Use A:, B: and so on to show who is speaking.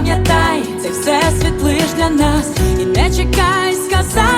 A: пам'ятай, це все світ лиш для нас, і не чекай сказати